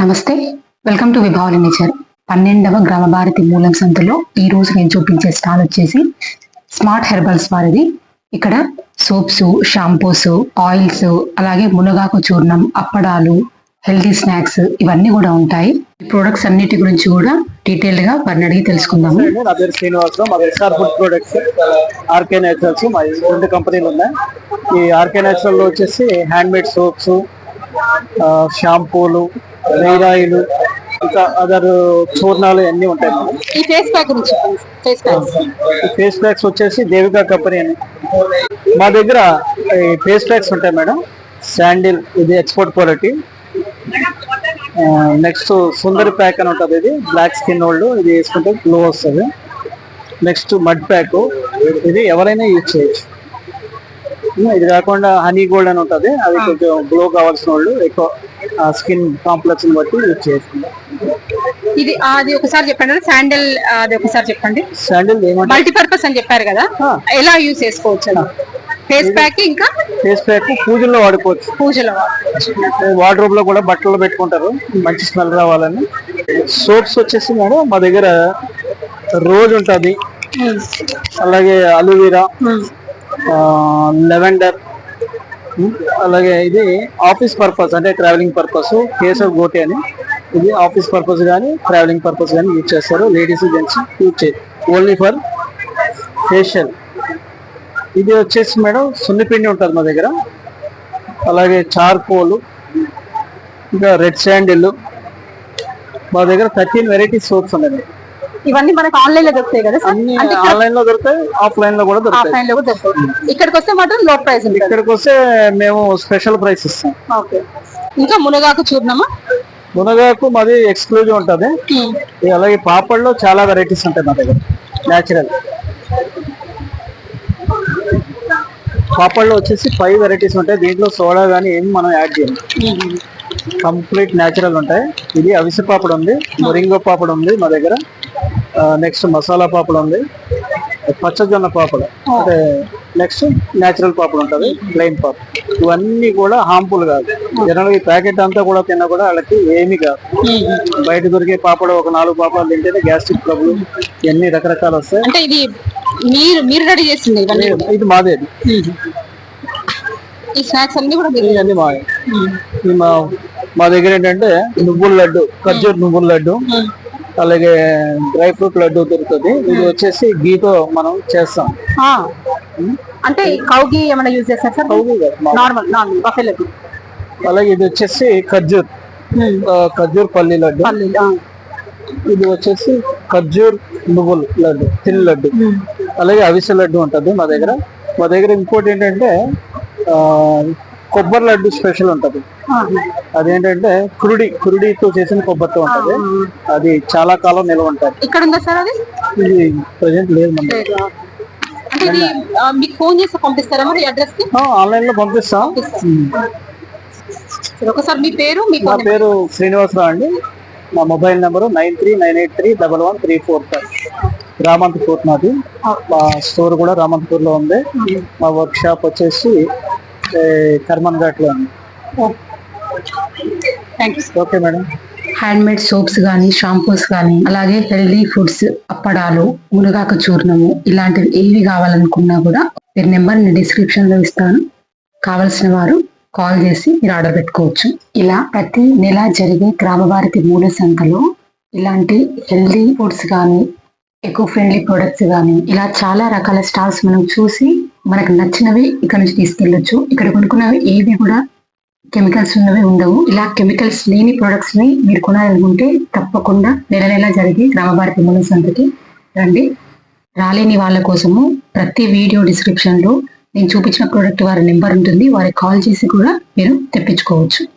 నమస్తే welcome to విభావలి nature. పన్నెండవ గ్రామ భారతి మూలం సంతలో ఈ రోజు నేను చూపించే స్టాల్ వచ్చేసి స్మార్ట్ హెర్బల్స్ వారిది. ఇక్కడ సోప్స్ షాంపూస్ ఆయిల్స్ అలాగే మునగాకు చూర్ణం అప్పడాలు హెల్తీ స్నాక్స్ ఇవన్నీ కూడా ఉంటాయి. ఈ ప్రొడక్ట్స్ అన్నిటి గురించి కూడా డీటెయిల్గా వారిని అడిగి తెలుసుకుందాము. నా పేరు శ్రీనివాసరావు. మా S R food products R K naturals మా రెండు కంపెనీలు ఉన్నాయి. ఈ ఆర్కే నేచురల్లో వచ్చేసి హ్యాండ్ మేడ్ సోప్స్ షాంపూలు హెయిర్ ఆయిల్ ఇంకా అదర్ చూర్ణాలు అన్నీ ఉంటాయి. మేడం ఈ ఫేస్ ప్యాక్ గురించి ఫేస్ ప్యాక్ ఈ ఫేస్ ప్యాక్స్ వచ్చేసి దేవికా కంపెనీ అని. మా దగ్గర ఈ ఫేస్ ప్యాక్స్ ఉంటాయి మేడం. శాండిల్ ఇది export quality next Sundari pack అని ఉంటుంది ఇది. బ్లాక్ స్కిన్ వాళ్ళు ఇది వేసుకుంటే గ్లో వస్తుంది. నెక్స్ట్ మడ్ ప్యాక్ ఇది ఎవరైనా యూజ్ చేయొచ్చు. ఇది కాకుండా హనీ గోల్డ్ అని ఉంటుంది. అది కొంచెం గ్లో కావాల్సిన వాళ్ళు ఎక్కువ స్కిన్ కాంప్లెక్స్ బట్టి యూజ్ చేసుకుంటారు ఇది అది ఒకసారి చెప్పండి శాండిల్ అది ఒకసారి చెప్పండి. శాండిల్ ఏమంటే? మల్టీపర్పస్ అని చెప్పారు కదా. ఎలా యూజ్ చేసుకోవచ్చు? ఫేస్ ప్యాక్ ఇంకా? ఫేస్ ప్యాక్ పూజల్లో వాడుకోవచ్చు. పూజలో. వార్డ్రోబ్లో కూడా బట్టలు పెట్టుకుంటారు. మంచి స్మెల్ రావాలని. సోప్స్ వచ్చేసి మేడం మా దగ్గర రోజ్ ఉంటుంది. అలాగే అలోవెరా. లెవెండర్. అలాగే ఇది ఆఫీస్ పర్పస్ అంటే ట్రావెలింగ్ పర్పస్ కేసర్ గోటి అని. ఇది ఆఫీస్ పర్పస్ కానీ ట్రావెలింగ్ పర్పస్ కానీ యూజ్ చేస్తారు. లేడీస్ జెంట్స్ యూజ్ చేయాలి ఓన్లీ ఫర్ ఫేషియల్ ఇది వచ్చేసి మేడం సున్నిపిండి ఉంటుంది మా దగ్గర. అలాగే చార్కోలు ఇంకా రెడ్ శాండిల్ మా దగ్గర థర్టీన్ వెరైటీస్ సోప్స్ ఉన్నాయి. ఇవన్నీ మనకు ఆన్లైన్లో దొరుకుతాయి కదా అన్ని ఆన్లైన్లో దొరుకుతాయి ఆఫ్లైన్లో కూడా దొరుకుతాయి. ఆఫ్లైన్లో కూడా దొరుకుతాయి. ఇక్కడికి వస్తే మాత్రం లో ప్రైస్ ఉంటుంది. ఇక్కడికి వస్తే మేము స్పెషల్ ప్రైస్ ఇస్తాం. ఓకే ఇంకా మునగాకు చూద్దామా మునగాకు మాది ఎక్స్క్లూజివ్ ఉంటుంది. ఇక అలాగే పాపడ్లో చాలా వెరైటీస్ ఉంటాయి మా దగ్గర న్యాచురల్ పాపడ్లో వచ్చేసి ఫైవ్ వెరైటీస్ ఉంటాయి. దీంట్లో సోడా కానీ ఏమి మనం యాడ్ చేయం కంప్లీట్ న్యాచురల్ ఉంటాయి. ఇది అవిసె పాపడు ఉంది మొరింగో పాపడు ఉంది మా దగ్గర. నెక్స్ట్ మసాలా పాపడు ఉంది. పచ్చజొన్న పాపడు. అంటే నెక్స్ట్ న్యాచురల్ పాపడు ఉంటుంది ప్లెయిన్ పాపడు. ఇవన్నీ కూడా హార్మ్ఫుల్ కాదు. జనరల్ ఈ ప్యాకెట్ అంతా కూడా తిన్నా కూడా వాళ్ళకి ఏమీ కాదు. బయట దొరికే పాపడు ఒక నాలుగు పాపలు తింటేనే గ్యాస్ట్రిక్ ట్రబుల్ ఇవన్నీ రకరకాలు వస్తాయి. అంటే ఇది మీరు మీరు రెడీ చేసింది ఇది మాదే ఈ స్నాక్స్ అన్ని కూడా మా మా దగ్గర ఏంటంటే నువ్వుల లడ్డు ఖర్జూర్ నువ్వుల లడ్డు అలాగే డ్రై ఫ్రూట్ లడ్డు దొరుకుతుంది. ఇది వచ్చేసి గీతో మనం చేస్తాం. అంటే కౌగి ఏమైనా యూజ్ చేస్తారు సార్? కౌగి నార్మల్ నార్మల్ అలాగే ఇది వచ్చేసి ఖర్జూర్. ఖర్జూర్ పల్లి లడ్డు. ఇది వచ్చేసి ఖర్జూర్ నువ్వుల లడ్డు తిల్ లడ్డు. అలాగే అవిసె లడ్డు ఉంటుంది మా దగ్గర. మా దగ్గర ఇంకోటి ఏంటంటే కొబ్బరి లడ్డు స్పెషల్ ఉంటుంది. అదేంటంటే కురుడి కురుడితో చేసిన కొబ్బరితో ఉంటుంది. అది చాలా కాలం నిల్వ ఉంటుంది. ఇక్కడ ఉందా సార్ అది? ఇది ప్రజెంట్ లేదు మన దగ్గర. అంటే ఇది ఆ, మీకు ఫోన్ చేసి పంపిస్తారా మరి అడ్రస్కి ఆన్లైన్లో పంపిస్తాం. ఉమ్. సరే, ఒకసారి మీ పేరు మీ నా phone పేరు శ్రీనివాసరావు అండి. నా mobile number nine three nine eight three double one three four five. Ramanthapur నాది మా స్టోర్ కూడా రామంతపూర్లో ఉంది మా వర్క్ షాప్ వచ్చేసి ఏ, కర్మన్ ఘాట్లో ఉంది thank you okay madam handmade soaps కానీ షాంపూస్ కానీ అలాగే హెల్దీ ఫుడ్స్ అప్పడాలు మునగాకు చూర్ణము ఇలాంటివి ఏవి కావాలనుకున్నా కూడా మీరు నెంబర్ నేను డిస్క్రిప్షన్లో ఇస్తాను. కావలసిన వారు కాల్ చేసి మీరు ఆర్డర్ పెట్టుకోవచ్చు. ఇలా ప్రతి నెల జరిగే గ్రామవారికి మూల సంఖ్యలో ఇలాంటి హెల్దీ ఫుడ్స్ కానీ ఎకో ఫ్రెండ్లీ ప్రొడక్ట్స్ కానీ ఇలా చాలా రకాల స్టాల్స్ మనం చూసి మనకు నచ్చినవి ఇక్కడ నుంచి తీసుకెళ్ళొచ్చు. ఇక్కడ కొనుక్కున్నవి ఏవి కూడా కెమికల్స్ ఉన్నవి ఉండవు. ఇలా కెమికల్స్ లేని ప్రొడక్ట్స్ని మీరు కొనాలనుకుంటే తప్పకుండా నెల నెల జరిగే గ్రామభారతి మూల సంతకి రండి. రాలేని వాళ్ళ కోసము ప్రతి వీడియో డిస్క్రిప్షన్లో నేను చూపించిన ప్రోడక్ట్ వారి నెంబర్ ఉంటుంది. వారికి కాల్ చేసి కూడా మీరు తెప్పించుకోవచ్చు.